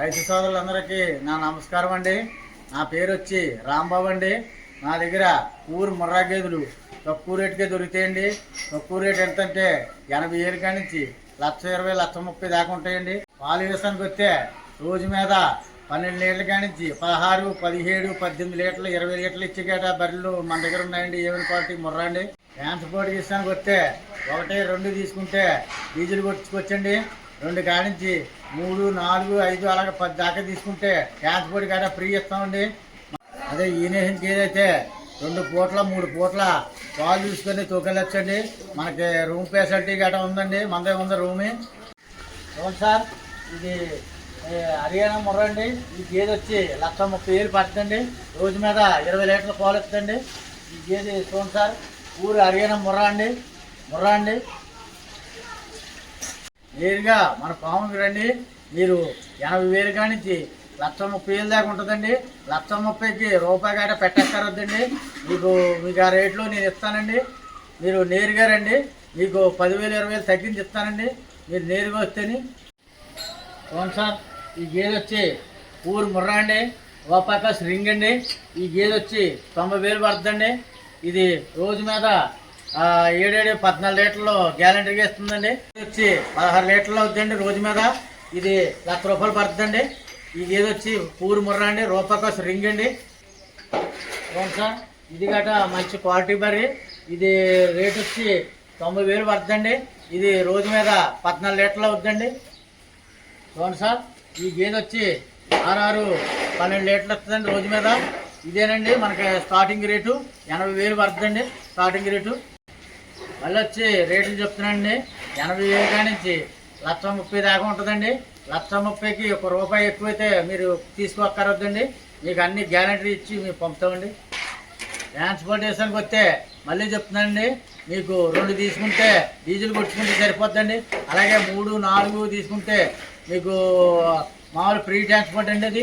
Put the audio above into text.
రైతు సోదరులందరికీ నా నమస్కారం అండి. నా పేరు వచ్చి రాంబాబు అండి. నా దగ్గర ఊరు ముర్రా గేదెలు తక్కువ రేటుకే దొరుకుతాయండి. తక్కువ రేట్ ఎంత అంటే ఎనభై ఏళ్ళ కాడి నుంచి లక్ష ఇరవై లక్ష ముప్పై దాకా ఉంటాయండి. పాలు వేసానికి వస్తే రోజు మీద పన్నెండు లీటర్ల కాడి నుంచి పదహారు పదిహేడు పద్దెనిమిది లీటర్లు ఇరవై లీటర్లు ఇచ్చే గేట బర్రెలు మన దగ్గర ఉన్నాయండి. ఏమైనా క్వాలిటీ ముర్రా అండి. ట్రాన్స్పోర్ట్ తీసానికి వస్తే ఒకటి రెండు తీసుకుంటే డీజిల్ కొట్టుకొచ్చండి. రెండు కాడించి మూడు నాలుగు ఐదు అలాగే పది దాకా తీసుకుంటే ట్రాన్స్పోర్ట్ కాడ ఫ్రీ ఇస్తామండి. అదే ఈనేషన్కి ఏదైతే రెండు పూట్ల మూడు పూట్ల పాలు తీసుకొని తూకెళ్ళొచ్చండి. మనకి రూమ్ ఫెసిలిటీ గట్రా ఉందండి. మనదే ఉంది రూమ్ చూడండి సార్ ఇది హర్యానా ముర్ర అండి. ఈ గేదె వచ్చి లక్ష ముప్పై వేలు పడుతుందండి. రోజు మీద ఇరవై లీటర్ల పాలు ఇస్తుందండి. ఈ గేదె చూడండి సార్ ఊరు హర్యానా ముర్రా అండి. ముర్రా అండి. నేరుగా మన పాముకి రండి. మీరు ఎనభై వేలు కానించి లక్ష ముప్పై వేలు దాకా ఉంటుందండి. లక్ష ముప్పైకి రూపాయి కాడ పెట్టక్కరొద్దండి మీకు మీకు ఆ రేట్లో నేను ఇస్తానండి. మీరు నేరుగా రండి. మీకు పదివేలు ఇరవై వేలు తగ్గించి ఇస్తానండి. మీరు నేరుగా వస్తేని. అవును సార్ ఈ గేదె వచ్చి ఊరు ముర్రా అండి. ఓపాక రింగ్ అండి ఈ గేదె వచ్చి తొంభై వేలు పడుతుందండి. ఇది రోజు మీద ఏడేడు పద్నాలుగు లీటర్లు గ్యారంటీగా ఇస్తుందండి ఇది వచ్చి పదహారు లీటర్లు అవుతుందండి రోజు మీద. ఇది లక్ష రూపాయలు పడుతుందండి. ఈ గేదె వచ్చి పూరు ముర్రా అండి రూపాక రింగ్ అండి. అవును సార్ ఇది గట మంచి క్వాలిటీ బర్రీ. ఇది రేట్ వచ్చి తొంభై వేలు పడుతుందండి. ఇది రోజు మీద పద్నాలుగు లీటర్లు అవుతుందండి చూడండి సార్ ఈ గేదె వచ్చి ఆరు పన్నెండు లీటర్లు వస్తుందండి రోజు మీద. ఇదేనండి మనకి స్టార్టింగ్ రేటు ఎనభై వేలు పడుతుందండి స్టార్టింగ్ రేటు మళ్ళీ వచ్చి రేట్లు చెప్తున్నాండి ఎనభై వేలు నుంచి లక్ష ముప్పై దాకా ఉంటుందండి. లక్ష ముప్పైకి ఒక రూపాయి ఎక్కువైతే మీరు తీసుకోక్కరొద్దండి. మీకు అన్ని గ్యారంటీ ఇచ్చి మేము పంపుతామండి. ట్రాన్స్పోర్టేషన్కి వస్తే మళ్ళీ చెప్తున్నానండి. మీకు రెండు తీసుకుంటే డీజిల్ కొట్టుకుంటే సరిపోద్దండి. అలాగే మూడు నాలుగు తీసుకుంటే మీకు మామూలు ఫ్రీ ట్రాన్స్పోర్ట్ అండి అది.